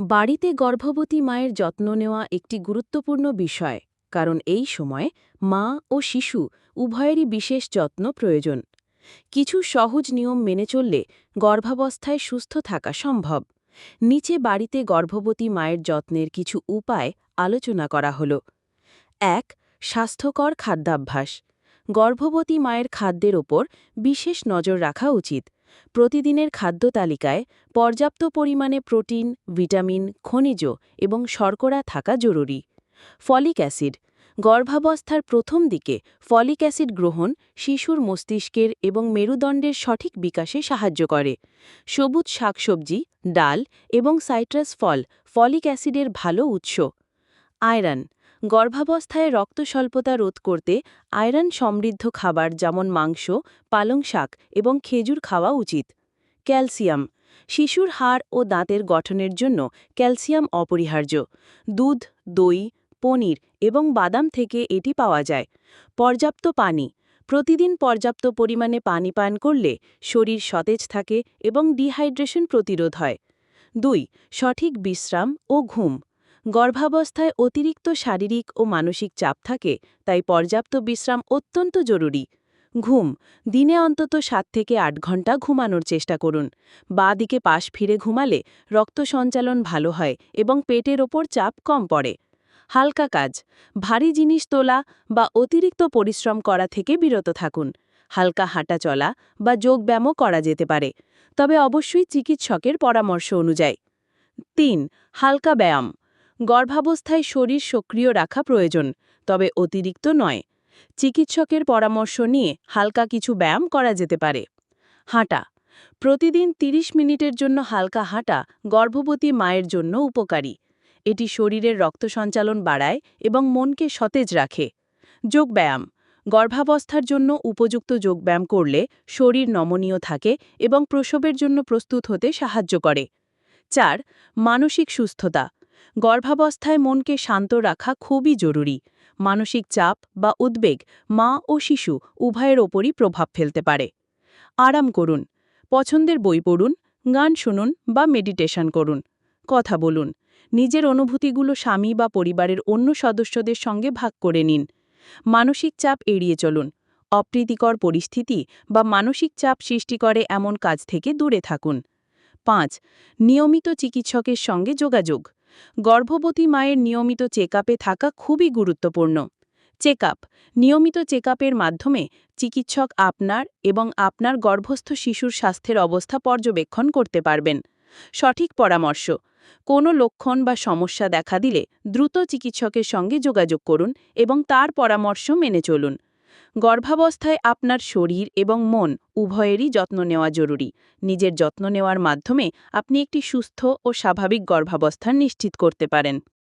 বাড়িতে গর্ভবতী মায়ের যত্ন নেওয়া একটি গুরুত্বপূর্ণ বিষয়, কারণ এই সময় মা ও শিশু উভয়েরই বিশেষ যত্ন প্রয়োজন। কিছু সহজ নিয়ম মেনে চললে গর্ভাবস্থায় সুস্থ থাকা সম্ভব। নিচে বাড়িতে গর্ভবতী মায়ের যত্নের কিছু উপায় আলোচনা করা হল। এক, স্বাস্থ্যকর খাদ্যাভ্যাস। গর্ভবতী মায়ের খাদ্যের ওপর বিশেষ নজর রাখা উচিত। প্রতিদিনের খাদ্য তালিকায় পর্যাপ্ত পরিমাণে প্রোটিন, ভিটামিন, খনিজ এবং শর্করা থাকা জরুরি। ফলিক অ্যাসিড, গর্ভাবস্থার প্রথম দিকে ফলিক অ্যাসিড গ্রহণ শিশুর মস্তিষ্কের এবং মেরুদণ্ডের সঠিক বিকাশে সাহায্য করে। সবুজ শাকসবজি, ডাল এবং সাইট্রাস ফল ফলিক অ্যাসিডের ভালো উৎস। আয়রন গর্ভাবস্থায় রক্ত স্বল্পতা রোধ করতে আয়রন সমৃদ্ধ খাবার যেমন মাংস, পালং শাক এবং খেজুর খাওয়া উচিত। ক্যালসিয়াম, শিশুর হাড় ও দাঁতের গঠনের জন্য ক্যালসিয়াম অপরিহার্য। দুধ, দই, পনির এবং বাদাম থেকে এটি পাওয়া যায়। পর্যাপ্ত পানি, প্রতিদিন পর্যাপ্ত পরিমাণে পানি পান করলে শরীর সতেজ থাকে এবং ডিহাইড্রেশন প্রতিরোধ হয়। দুই, সঠিক বিশ্রাম ও ঘুম। গর্ভাবস্থায় অতিরিক্ত শারীরিক ও মানসিক চাপ থাকে, তাই পর্যাপ্ত বিশ্রাম অত্যন্ত জরুরি। ঘুম, দিনে অন্তত সাত থেকে আট ঘণ্টা ঘুমানোর চেষ্টা করুন। বা দিকে পাশ ফিরে ঘুমালে রক্ত সঞ্চালন ভালো হয় এবং পেটের ওপর চাপ কম পড়ে। হালকা কাজ, ভারী জিনিস তোলা বা অতিরিক্ত পরিশ্রম করা থেকে বিরত থাকুন। হালকা হাঁটা চলা বা যোগব্যায়ামও করা যেতে পারে, তবে অবশ্যই চিকিৎসকের পরামর্শ অনুযায়ী। তিন, হালকা ব্যায়াম। গর্ভাবস্থায় শরীর সক্রিয় রাখা প্রয়োজন, তবে অতিরিক্ত নয়। চিকিৎসকের পরামর্শ নিয়ে হালকা কিছু ব্যায়াম করা যেতে পারে। হাঁটা, প্রতিদিন ৩০ মিনিটের জন্য হালকা হাঁটা গর্ভবতী মায়ের জন্য উপকারী। এটি শরীরের রক্ত সঞ্চালন বাড়ায় এবং মনকে সতেজ রাখে। যোগব্যায়াম গর্ভাবস্থার জন্য উপযুক্ত যোগব্যায়াম করলে শরীর নমনীয় থাকে এবং প্রসবের জন্য প্রস্তুত হতে সাহায্য করে। চার, মানসিক সুস্থতা গর্ভাবস্থায় মনকে শান্ত রাখা খুবই জরুরি। মানসিক চাপ বা উদ্বেগ মা ও শিশু উভয়ের ওপরই প্রভাব ফেলতে পারে। আরাম করুন, পছন্দের বই পড়ুন, গান শুনুন বা মেডিটেশন করুন। কথা বলুন, নিজের অনুভূতিগুলো স্বামী বা পরিবারের অন্য সদস্যদের সঙ্গে ভাগ করে নিন। মানসিক চাপ এড়িয়ে চলুন, অপ্রীতিকর পরিস্থিতি বা মানসিক চাপ সৃষ্টি করে এমন কাজ থেকে দূরে থাকুন। পাঁচ, নিয়মিত চিকিৎসকের সঙ্গে যোগাযোগ। গর্ভবতী মায়ের নিয়মিত চেক থাকা খুবই গুরুত্বপূর্ণ। চেক নিয়মিত চেক মাধ্যমে চিকিৎসক আপনার এবং আপনার গর্ভস্থ শিশুর স্বাস্থ্যের অবস্থা পর্যবেক্ষণ করতে পারবেন। সঠিক পরামর্শ, কোনো লক্ষণ বা সমস্যা দেখা দিলে দ্রুত চিকিৎসকের সঙ্গে যোগাযোগ করুন এবং তার পরামর্শ মেনে চলুন। গর্ভাবস্থায় আপনার শরীর এবং মন উভয়েরই যত্ন নেওয়া জরুরি। নিজের যত্ন নেওয়ার মাধ্যমে আপনি একটি সুস্থ ও স্বাভাবিক গর্ভাবস্থা নিশ্চিত করতে পারেন।